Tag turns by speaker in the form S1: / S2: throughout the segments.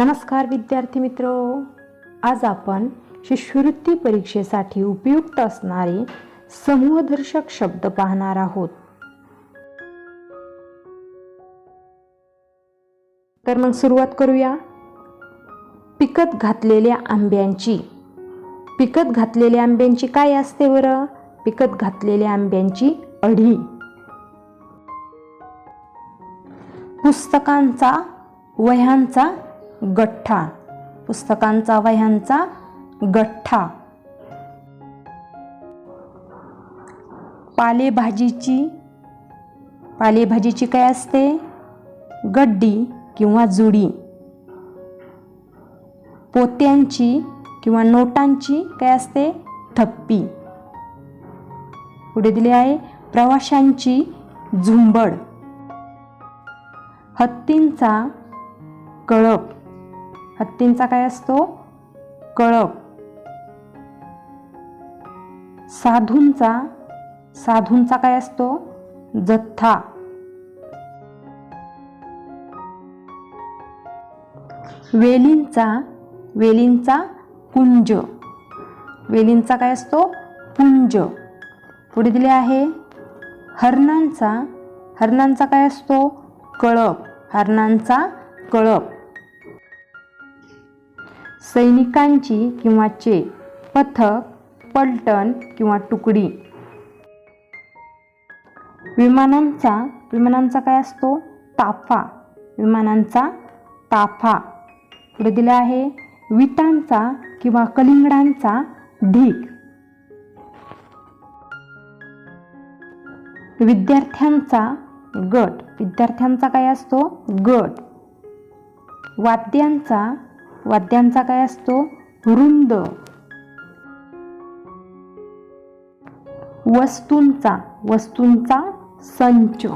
S1: नमस्कार विद्यार्थी मित्र. आज आपण शिष्यवृत्ती परीक्षेसाठी उपयुक्त असणारे समूहदर्शक शब्द पाहणार आहोत. तर मग सुरुवात करूया. पिकत घातलेल्या आंब्यांची. पिकत घातलेल्या आंब्यांची काय असते बरं? पिकत घातलेल्या आंब्यांची अढी. पुस्तकांचा वह्यांचा गठ्ठा. पुस्तकांचा वह्यांचा गठ्ठा. पालेभाजीची पालेभाजीची काय असते? गड्डी किंवा जुडी. पोत्यांची किंवा नोटांची काय असते? थप्पी. पुढे दिले आहे प्रवाशांची झुंबड. हत्तींचा कळप. हत्तींचा काय असतो? कळप. साधूंचा साधूंचा काय असतो? जथ्था वेलींचा वेलींचा कुंज वेलींचा काय असतो? पुंज. पुढे दिले आहे. हरणांचा हरणांचा काय असतो? कळप. हरणांचा कळप. सैनिकांची किंवा चे पथक पलटण किंवा तुकडी. विमानांचा विमानांचा काय असतो? ताफा. विमानांचा ताफा. पुढे दिला आहे विटांचा किंवा कलिंगडांचा ढीक विद्यार्थ्यांचा गट. विद्यार्थ्यांचा काय असतो? गट. वाद्यांचा वाद्यांचा काय असतो? रुंद. वस्तूंचा वस्तूंचा संच.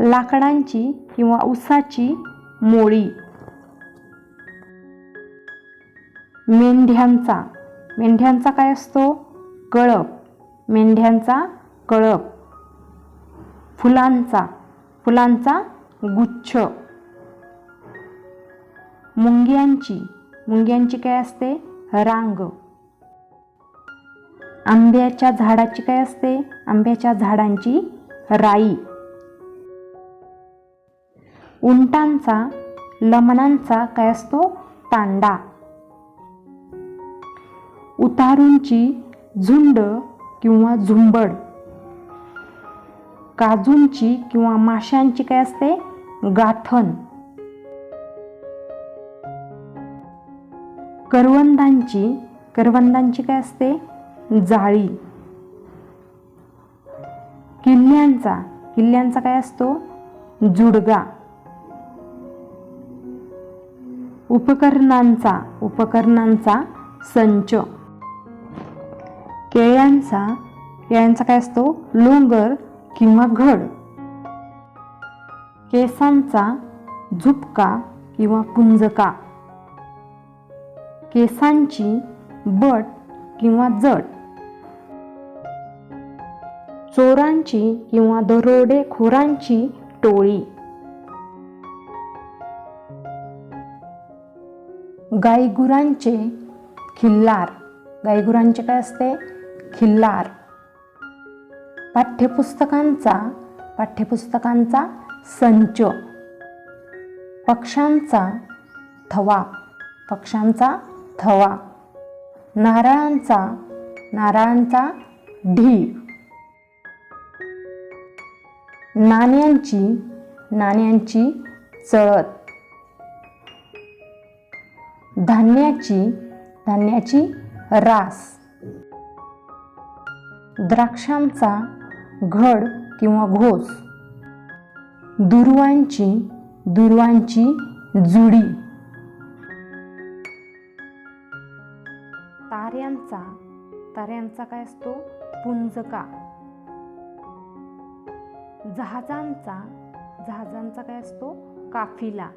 S1: लाकडांची किंवा उसाची मोळी. मेंढ्यांचा. मेंढ्यांचा काय असतो? कळप. मेंढ्यांचा कळप. फुलांचा. फुलांचा गुच्छ. मुंग्यांची. मुंग्यांची काय असते? रांग. आंब्याच्या झाडाची काय असते? आंब्याच्या झाडांची राई. उंटांचा लमणांचा काय असतो? तांडा. उतारूंची झुंड किंवा झुंबड. काजूंची किंवा माशांची काय असते? गाठण. करवंदांची करवंदांची काय असते? जाळी. किल्ल्यांचा किल्ल्यांचा काय असतो? जुडगा. उपकरणांचा उपकरणांचा संच. केळ्यांचा केळ्यांचा काय असतो? लोंगर किंवा घड. केसांचा झुपका किंवा पुंजका. केसांची बट किंवा जट चोरांची किंवा दरोडेखोरांची टोळी. गायगुरांचे खिल्लार. गायगुरांचे काय असते? खिल्लार. पाठ्यपुस्तकांचा पाठ्यपुस्तकांचा संच. पक्ष्यांचा थवा. पक्ष्यांचा थवा. नारळांचा नारळांचा ढी नाण्यांची नाण्यांची चळत. धान्याची धान्याची रास. द्राक्षांचा घड किंवा घोस. दुर्वांची दुर्वांची जुडी. ताऱ्यांचा ताऱ्यांचा काय असतो? पुंजका. जहाजांचा जहाजांचा काय असतो? काफिला.